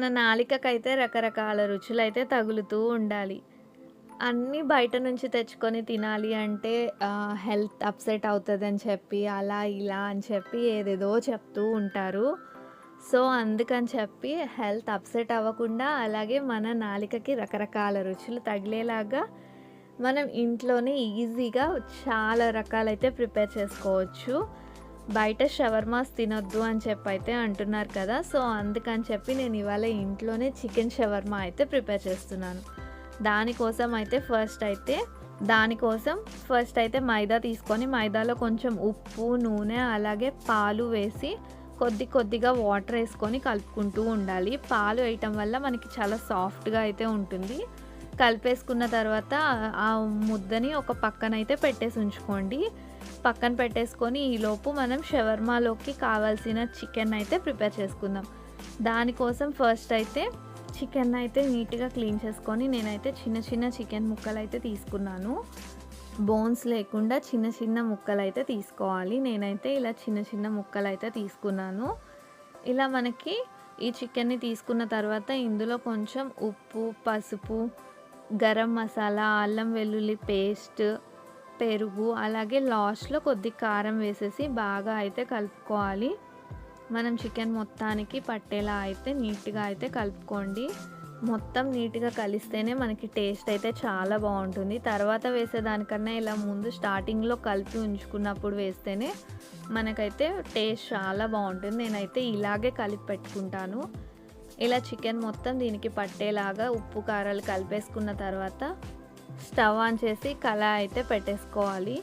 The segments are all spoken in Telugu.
మన నాలికకైతే రకరకాల రుచులైతే తగులుతూ ఉండాలి. అన్నీ బయట నుంచి తెచ్చుకొని తినాలి అంటే హెల్త్ అప్‌సెట్ అవుతుందని చెప్పి, అలా ఇలా అని చెప్పి ఏదేదో చెప్తూ ఉంటారు. సో, అందుకని చెప్పి హెల్త్ అప్‌సెట్ అవ్వకుండా, అలాగే మన నాలికకి రకరకాల రుచులు తగిలేలాగా మనం ఇంట్లోనే ఈజీగా చాలా రకాలైతే ప్రిపేర్ చేసుకోవచ్చు. బయట షవర్మాస్ తినొద్దు అని చెప్పైతే అంటున్నారు కదా! సో, అందుకని చెప్పి నేను ఇవాళ ఇంట్లోనే చికెన్ షవర్మా అయితే ప్రిపేర్ చేస్తున్నాను. దానికోసం అయితే ఫస్ట్ అయితే దానికోసం ఫస్ట్ అయితే మైదా తీసుకొని మైదాలో కొంచెం ఉప్పు, నూనె అలాగే పాలు వేసి కొద్ది కొద్దిగా వాటర్ వేసుకొని కలుపుకుంటూ ఉండాలి. పాలు వేయటం వల్ల మనకి చాలా సాఫ్ట్‌గా అయితే ఉంటుంది. కలిపేసుకున్న తర్వాత ఆ ముద్దని ఒక పక్కనైతే పెట్టేసి ఉంచుకోండి. పక్కన పెట్టేసుకొని ఈలోపు మనం షవర్మాలోకి కావాల్సిన చికెన్ అయితే ప్రిపేర్ చేసుకుందాం. దానికోసం ఫస్ట్ అయితే చికెన్ అయితే నీట్‌గా క్లీన్ చేసుకొని నేనైతే చిన్న చిన్న చికెన్ ముక్కలైతే తీసుకున్నాను. బోన్స్ లేకుండా చిన్న చిన్న ముక్కలు అయితే తీసుకోవాలి. నేనైతే ఇలా చిన్న చిన్న ముక్కలు అయితే తీసుకున్నాను. ఇలా మనకి ఈ చికెన్‌ని తీసుకున్న తర్వాత ఇందులో కొంచెం ఉప్పు, పసుపు, గరం మసాలా, అల్లం వెల్లుల్లి పేస్ట్, పెరుగు అలాగే లాస్ట్‌లో కొద్ది కారం వేసేసి బాగా అయితే కలుపుకోవాలి. మనం చికెన్ మొత్తానికి పట్టేలా అయితే నీట్‌గా అయితే కలుపుకోండి. మొత్తం నీట్‌గా కలిస్తేనే మనకి టేస్ట్ అయితే చాలా బాగుంటుంది తర్వాత వేసేదానికన్నా ఇలా ముందు స్టార్టింగ్‌లో కలిపి ఉంచుకున్నప్పుడు వేస్తేనే మనకైతే టేస్ట్ చాలా బాగుంటుంది నేనైతే ఇలాగే కలిపి పెట్టుకుంటాను. ఇలా చికెన్ మొత్తం దీనికి పట్టేలాగా ఉప్పు, కారాలు కలిపేసుకున్న తర్వాత స్టవ్ ఆన్ చేసి కళాయి అయితే పెట్టేసుకోవాలి.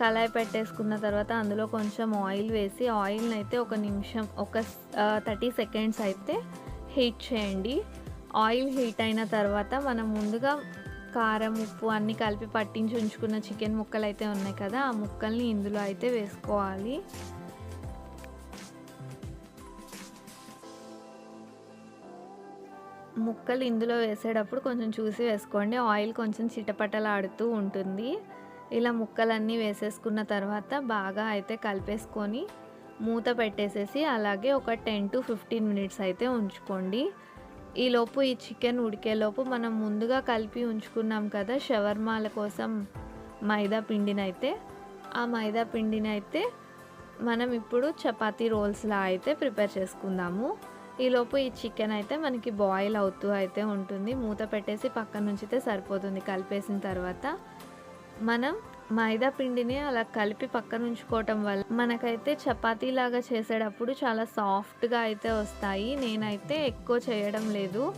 కళాయి పెట్టేసుకున్న తర్వాత అందులో కొంచెం ఆయిల్ వేసి ఆయిల్‌ని అయితే ఒక నిమిషం ఒక థర్టీ సెకండ్స్ అయితే హీట్ చేయండి. ఆయిల్ హీట్ అయిన తర్వాత మనం ముందుగా కారం, ఉప్పు అన్నీ కలిపి పట్టించి ఉంచుకున్న చికెన్ ముక్కలు అయితే ఉన్నాయి కదా! ఆ ముక్కల్ని ఇందులో అయితే వేసుకోవాలి. ముక్కలు ఇందులో వేసేటప్పుడు కొంచెం చూసి వేసుకోండి. ఆయిల్ కొంచెం చిటపటలాడుతూ ఉంటుంది. ఇలా ముక్కలన్నీ వేసేసుకున్న తర్వాత బాగా అయితే కలిపేసుకొని మూత పెట్టేసేసి అలాగే ఒక 10-15 మినిట్స్ అయితే ఉంచుకోండి. ఈలోపు ఈ చికెన్ ఉడికేలోపు మనం ముందుగా కలిపి ఉంచుకున్నాం కదా! షవర్మాల కోసం మైదా పిండినైతే ఆ మైదా పిండినైతే మనం ఇప్పుడు చపాతీ రోల్స్‌లా అయితే ప్రిపేర్ చేసుకుందాము. ఈలోపు ఈ చికెన్ అయితే మనకి బాయిల్ అవుతూ అయితే ఉంటుంది. మూత పెట్టేసి పక్కన అయితే సరిపోతుంది కలిపేసిన తర్వాత. మనం మైదా పిండిని అలా కలిపి పక్కన ఉంచుకోవటం వల్ల మనకైతే చపాతీలాగా చేసేటప్పుడు చాలా సాఫ్ట్‌గా అయితే వస్తాయి. నేనైతే ఎక్కువ చేయడం లేదు.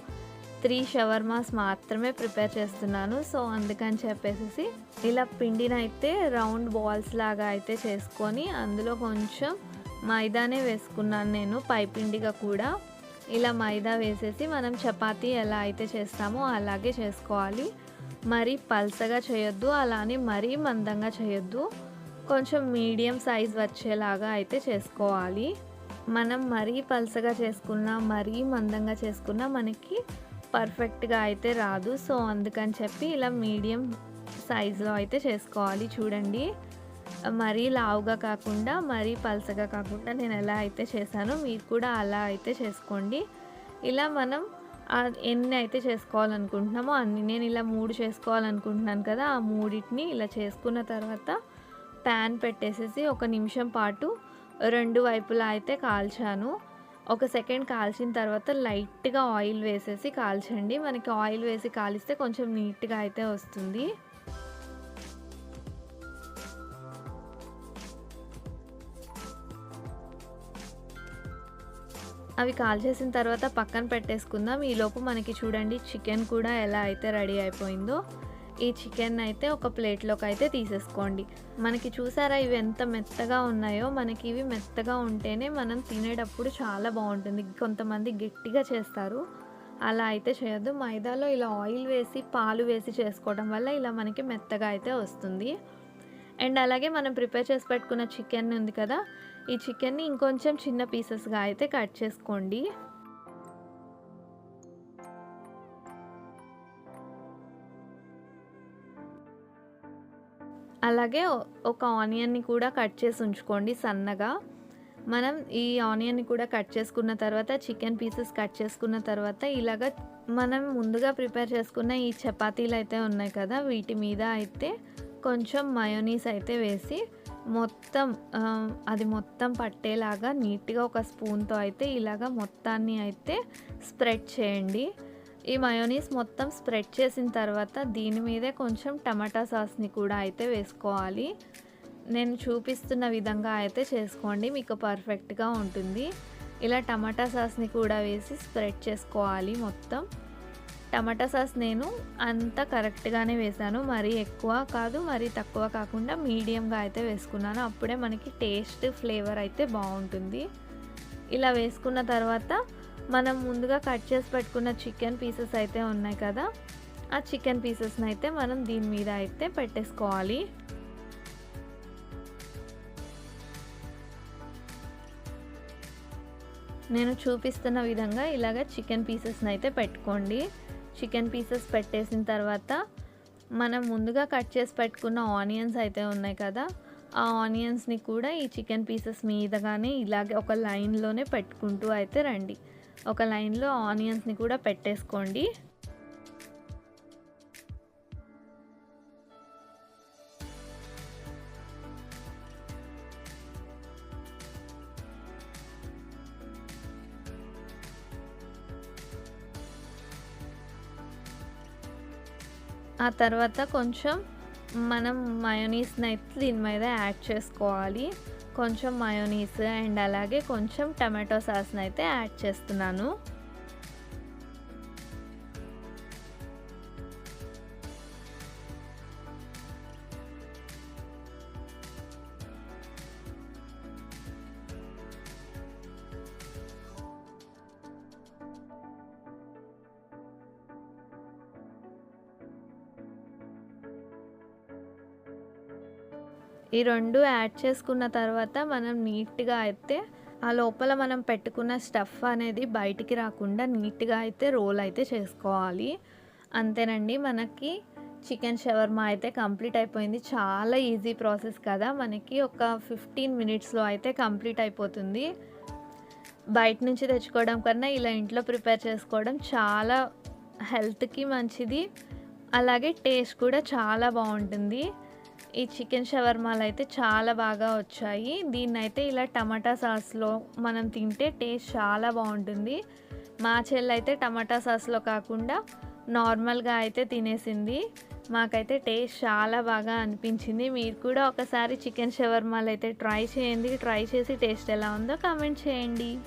త్రీ షవర్మాస్ మాత్రమే ప్రిపేర్ చేస్తున్నాను. సో, అందుకని చెప్పేసి ఇలా పిండినైతే రౌండ్ బాల్స్ లాగా అయితే చేసుకొని అందులో కొంచెం మైదానే వేసుకున్నాను నేను పైపిండిగా కూడా. ఇలా మైదా వేసేసి మనం చపాతీ ఎలా అయితే చేస్తామో అలాగే చేసుకోవాలి. మరీ పల్చగా చేయొద్దు. అలానే మరీ మందంగా చేయొద్దు. కొంచెం మీడియం సైజ్ వచ్చేలాగా అయితే చేసుకోవాలి. మనం మరీ పల్చగా చేసుకున్నా, మరీ మందంగా చేసుకున్నా మనకి పర్ఫెక్ట్‌గా అయితే రాదు. సో, అందుకని చెప్పి ఇలా మీడియం సైజ్‌లో అయితే చేసుకోవాలి. చూడండి. మరీ లావుగా కాకుండా, మరీ పల్చగా కాకుండా నేను ఎలా అయితే చేశానో మీరు కూడా అలా అయితే చేసుకోండి. ఇలా మనం ఎన్ని అయితే చేసుకోవాలనుకుంటున్నామో అన్ని నేను ఇలా మూడు చేసుకోవాలనుకుంటున్నాను కదా! ఆ మూడిటిని ఇలా చేసుకున్న తర్వాత ప్యాన్ పెట్టేసేసి ఒక నిమిషం పాటు రెండు వైపులా అయితే కాల్చాను. ఒక సెకండ్ కాల్చిన తర్వాత లైట్‌గా ఆయిల్ వేసేసి కాల్చండి. మనకి ఆయిల్ వేసి కాలిస్తే కొంచెం నీట్‌గా అయితే వస్తుంది. అవి కాల్చేసిన తర్వాత పక్కన పెట్టేసుకుందాం. ఈలోపు మనకి చూడండి చికెన్ కూడా ఎలా అయితే రెడీ అయిపోయిందో. ఈ చికెన్ అయితే ఒక ప్లేట్‌లోకి అయితే తీసేసుకోండి. మనకి చూసారా ఇవి ఎంత మెత్తగా ఉన్నాయో మనకి ఇవి మెత్తగా ఉంటేనే మనం తినేటప్పుడు చాలా బాగుంటుంది కొంతమంది గట్టిగా చేస్తారు. అలా అయితే చేయొద్దు. మైదాలో ఇలా ఆయిల్ వేసి, పాలు వేసి చేసుకోవడం వల్ల ఇలా మనకి మెత్తగా అయితే వస్తుంది. అండ్ అలాగే మనం ప్రిపేర్ చేసి పెట్టుకున్న చికెన్ ఉంది కదా! ఈ చికెన్‌ని ఇంకొంచెం చిన్న పీసెస్‌గా అయితే కట్ చేసుకోండి. అలాగే ఒక ఆనియన్‌ని కూడా కట్ చేసి ఉంచుకోండి సన్నగా. మనం ఈ ఆనియన్‌ని కూడా కట్ చేసుకున్న తర్వాత చికెన్ పీసెస్ కట్ చేసుకున్న తర్వాత ఇలాగ మనం ముందుగా ప్రిపేర్ చేసుకున్న ఈ చపాతీలు అయితే ఉన్నాయి కదా! వీటి మీద అయితే కొంచెం మయోనీస్ అయితే వేసి మొత్తం అది మొత్తం పట్టేలాగా నీట్‌గా ఒక స్పూన్‌తో అయితే ఇలాగ మొత్తాన్ని అయితే స్ప్రెడ్ చేయండి. ఈ మయోనీస్ మొత్తం స్ప్రెడ్ చేసిన తర్వాత దీని మీదే కొంచెం టమాటా సాస్‌ని కూడా అయితే వేసుకోవాలి. నేను చూపిస్తున్న విధంగా అయితే చేసుకోండి. మీకు పర్ఫెక్ట్‌గా ఉంటుంది. ఇలా టమాటా సాస్‌ని కూడా వేసి స్ప్రెడ్ చేసుకోవాలి మొత్తం. టమాటా సాస్ నేను అంత కరెక్ట్‌గానే వేసాను మరీ ఎక్కువ కాదు, మరీ తక్కువ కాకుండా మీడియంగా అయితే వేసుకున్నాను. అప్పుడే మనకి టేస్ట్, ఫ్లేవర్ అయితే బాగుంటుంది ఇలా వేసుకున్న తర్వాత మనం ముందుగా కట్ చేసి పెట్టుకున్న చికెన్ పీసెస్ అయితే ఉన్నాయి కదా! ఆ చికెన్ పీసెస్‌ని అయితే మనం దీని మీద అయితే పెట్టేసుకోవాలి. నేను చూపిస్తున్న విధంగా ఇలాగ చికెన్ పీసెస్‌ని అయితే పెట్టుకోండి. చికెన్ పీసెస్ పెట్టేసిన తర్వాత మనం ముందుగా కట్ చేసి పెట్టుకున్న ఆనియన్స్ అయితే ఉన్నాయి కదా! ఆ ఆనియన్స్‌ని కూడా ఈ చికెన్ పీసెస్ మీదగానే ఇలాగే ఒక లైన్‌లోనే పెట్టుకుంటూ అయితే రండి. ఒక లైన్‌లో ఆనియన్స్‌ని కూడా పెట్టేసుకోండి. ఆ తర్వాత కొంచెం మనం మయోనీస్‌ని అయితే దీని మీద యాడ్ చేసుకోవాలి. కొంచెం మయోనీస్ అండ్ అలాగే కొంచెం టమాటో సాస్‌ని అయితే యాడ్ చేస్తున్నాను. ఈ రెండు యాడ్ చేసుకున్న తర్వాత మనం నీట్‌గా అయితే ఆ లోపల మనం పెట్టుకున్న స్టఫ్ అనేది బయటికి రాకుండా నీట్‌గా అయితే రోల్ అయితే చేసుకోవాలి. అంతేనండి మనకి చికెన్ షవర్మా అయితే కంప్లీట్ అయిపోయింది. చాలా ఈజీ ప్రాసెస్ కదా! మనకి ఒక 15 మినిట్స్‌లో అయితే కంప్లీట్ అయిపోతుంది. బయట నుంచి తెచ్చుకోవడం కన్నా ఇలా ఇంట్లో ప్రిపేర్ చేసుకోవడం చాలా హెల్త్‌కి మంచిది. అలాగే టేస్ట్ కూడా చాలా బాగుంటుంది ఈ చికెన్ షవర్మాలైతే చాలా బాగా వచ్చాయి. దీన్నైతే ఇలా టమాటా సాస్‌లో మనం తింటే టేస్ట్ చాలా బాగుంటుంది మా చెల్లయితే టమాటా సాస్‌లో కాకుండా నార్మల్‌గా అయితే తినేసింది. మాకైతే టేస్ట్ చాలా బాగా అనిపించింది. మీరు కూడా ఒకసారి చికెన్ షవర్మాలైతే ట్రై చేయండి. ట్రై చేసి టేస్ట్ ఎలా ఉందో కామెంట్ చేయండి.